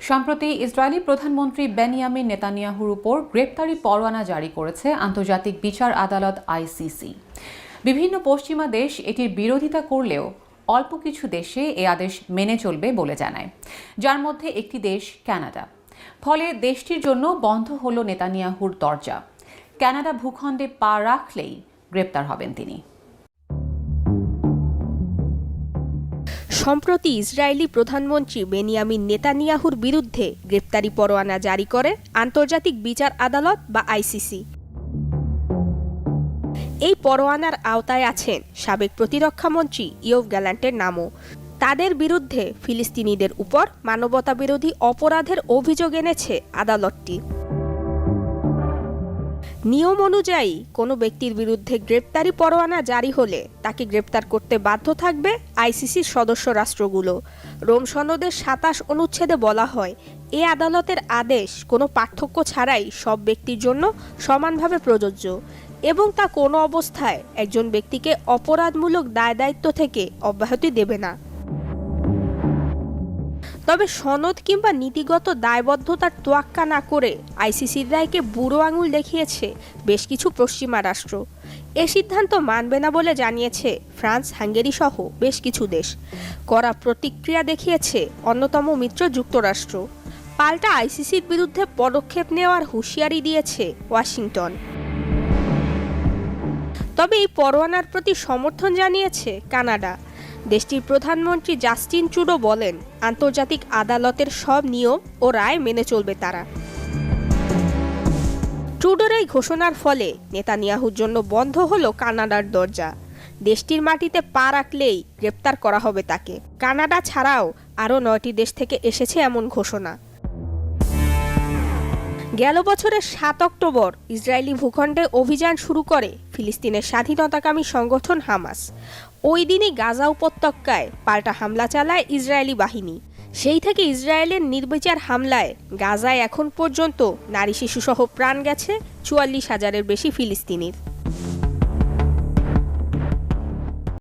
সম্প্রতি ইসরায়েলি প্রধানমন্ত্রী বেনিয়ামিন নেতানিয়াহুর উপর গ্রেপ্তারি পরোয়ানা জারি করেছে আন্তর্জাতিক বিচার আদালত আইসিসি। বিভিন্ন পশ্চিমা দেশ এটির বিরোধিতা করলেও অল্প কিছু দেশে এ আদেশ মেনে চলবে বলে জানায়। যার মধ্যে একটি দেশ কানাডা। ফলে দেশটির জন্য বন্ধ হল নেতানিয়াহুর দরজা। কানাডা ভূখণ্ডে পা রাখলেই গ্রেপ্তার হবেন তিনি। সম্প্রতি ইসরায়েলি প্রধানমন্ত্রী বেনিয়ামিন নেতানিয়াহুর বিরুদ্ধে গ্রেপ্তারি পরোয়ানা জারি করে আন্তর্জাতিক বিচার আদালত বা আইসিসি। এই পরোয়ানার আওতায় আছেন সাবেক প্রতিরক্ষামন্ত্রী ইয়ভ গ্যালান্টের নামও। তাদের বিরুদ্ধে ফিলিস্তিনিদের উপর মানবতাবিরোধী অপরাধের অভিযোগ এনেছে আদালতটি। নিয়ম অনুযায়ী কোনো ব্যক্তির বিরুদ্ধে গ্রেপ্তারি পরোয়ানা জারি হলে তাকে গ্রেপ্তার করতে বাধ্য থাকবে আইসিসির সদস্য রাষ্ট্রগুলো। রোম সনদের সাতাশ অনুচ্ছেদে বলা হয়, এ আদালতের আদেশ কোনো পার্থক্য ছাড়াই সব ব্যক্তির জন্য সমানভাবে প্রযোজ্য এবং তা কোনো অবস্থায় একজন ব্যক্তিকে অপরাধমূলক দায় দায়িত্ব থেকে অব্যাহতি দেবে না। তবে সনদ কিংবা নীতিগত দায়বদ্ধতার তোয়াক্কা না করে আইসিসির রায়কে বুড়ো আঙুল দেখিয়েছে বেশ কিছু পশ্চিমা রাষ্ট্র। এ সিদ্ধান্ত মানবে না বলে জানিয়েছে ফ্রান্স, হাঙ্গেরি সহ বেশ কিছু দেশ। করা প্রতিক্রিয়া দেখিয়েছে অন্যতম মিত্র যুক্তরাষ্ট্র। পাল্টা আইসিসির বিরুদ্ধে পদক্ষেপ নেওয়ার হুঁশিয়ারি দিয়েছে ওয়াশিংটন। তবে এই পরোয়ানার প্রতি সমর্থন জানিয়েছে কানাডা। দেশটির প্রধানমন্ত্রী জাস্টিন ট্রুডো বলেন, আন্তর্জাতিক আদালতের সব নিয়ম ও রায় মেনে চলবে তারা। ট্রুডোর এই ঘোষণার ফলে নেতানিয়াহুর জন্য বন্ধ হলো কানাডার দরজা। দেশটির মাটিতে পা রাখলেই গ্রেপ্তার করা হবে তাকে। কানাডা ছাড়াও আরও নয়টি দেশ থেকে এসেছে এমন ঘোষণা। গেল বছরের সাত অক্টোবর ইসরায়েলি ভূখণ্ডে অভিযান শুরু করে ফিলিস্তিনের স্বাধীনতাকামী সংগঠন হামাস। ওই দিনই গাজা উপত্যকায় পাল্টা হামলা চালায় ইসরায়েলি বাহিনী। সেই থেকে ইসরায়েলের নির্বিচার হামলায় গাজায় এখন পর্যন্ত নারী শিশুসহ প্রাণ গেছে চুয়াল্লিশ হাজারের বেশি ফিলিস্তিনির।